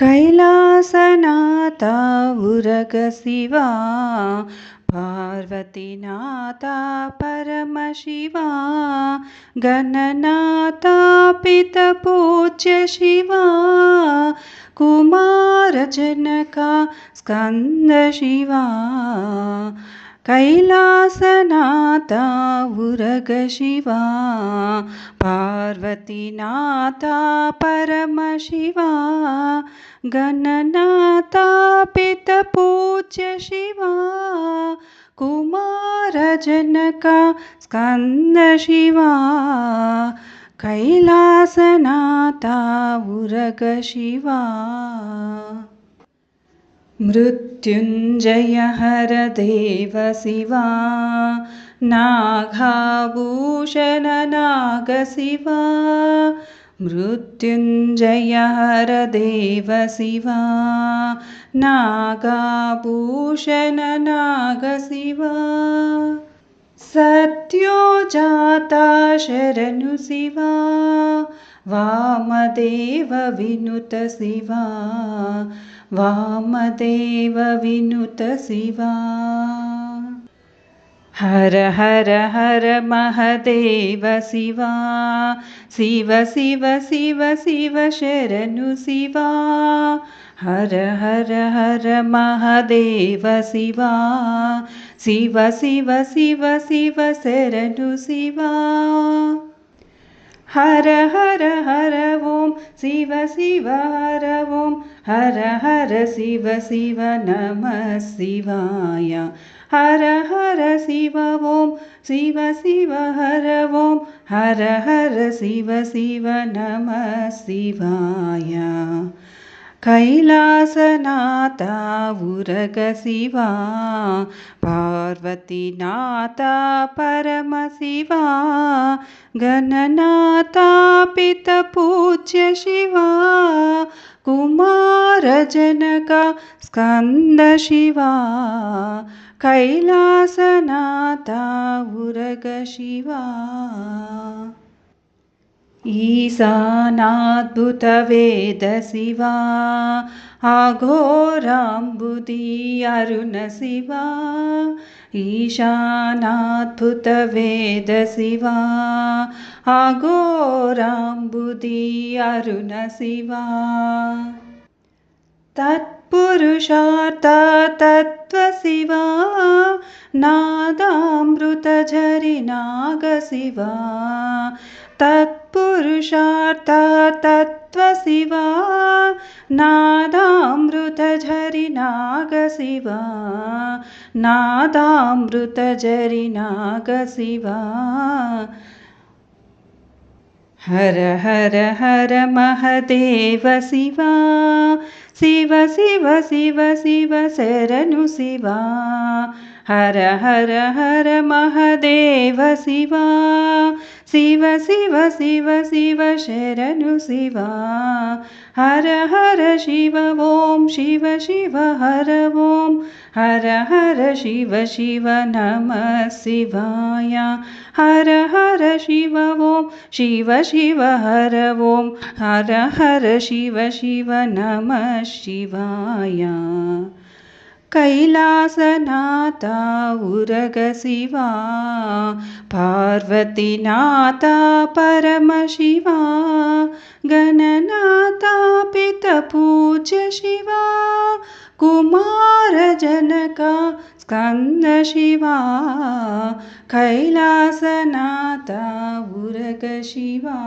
कैलासनाथा उरगशिवा पार्वतीनाथा परमशिवा गणनाथा पितपूज्य शिवा कुमारजनका स्कन्दशिवा कैलासनाथा उरगशिवा पार्वतीनाथा परमशिवा गणनाथा पितपूज्य शिवा कुमारजनका स्कन्दशिवा कैलासनाथा उरगशिवा मृत्युञ्जय हर देव शिवा नागाभूषण नागशिवा मृत्युञ्जय हर देव शिवा नागाभूषण नागशिवा सत्यो जाता शरणु शिवा वामदेव विनुत शिवा वामदेव विनुत शिवा। हर हर हर महदेव शिवा। शिव शिव शिव शिव शरणु शिवा। हर हर हर महदेव शिवा। शिव शिव शिव शिव शरणु शिवा। हर हर हर ॐ शिव शिव हर हर हर शिव शिव नमः शिवाय। हर हर शिव ॐ शिव शिव हर ॐ हर हर शिव शिव नमः शिवाय। कैलासनाथा उरगशिवा पार्वतीनाथा परमशिवा गणनाथा पितपूज्य शिवा कुमारजनका स्कन्दशिवा कैलासनाथा उरगशिवा ईशानाद्भुतवेदशिवा अघोराम्बुदि अरुणशिवा ईशानाद्भुतवेदशिवा अघोराम्बुदि अरुणशिवा तत्पुरुषार्थ तत्त्वशिवा नादामृतझरिनागशिवा। तत्पुरुषार्थ तत्त्वशिवा नादामृतझरिनागशिवा नादामृतझरिनागशिवा। हर हर हर महदेव शिवा शिव शिव शिव शिव शरणु शिवा। हर हर हर महदेव शिवा शिव शिव शिव शिव शरणु शिवा। हर हर शिव ॐ शिव शिव हर ॐ हर हर शिव शिव नमः शिवाय। हर हर शिव ॐ शिव शिव हर ॐ हर हर शिव शिव नमः शिवाय कैलासनाथा उरगशिवा पार्वतीनाथा परमशिवा गणनाथा पितपूज्य शिवा कुमारजनका स्कन्दशिवा कैलासनाथा उरगशिवा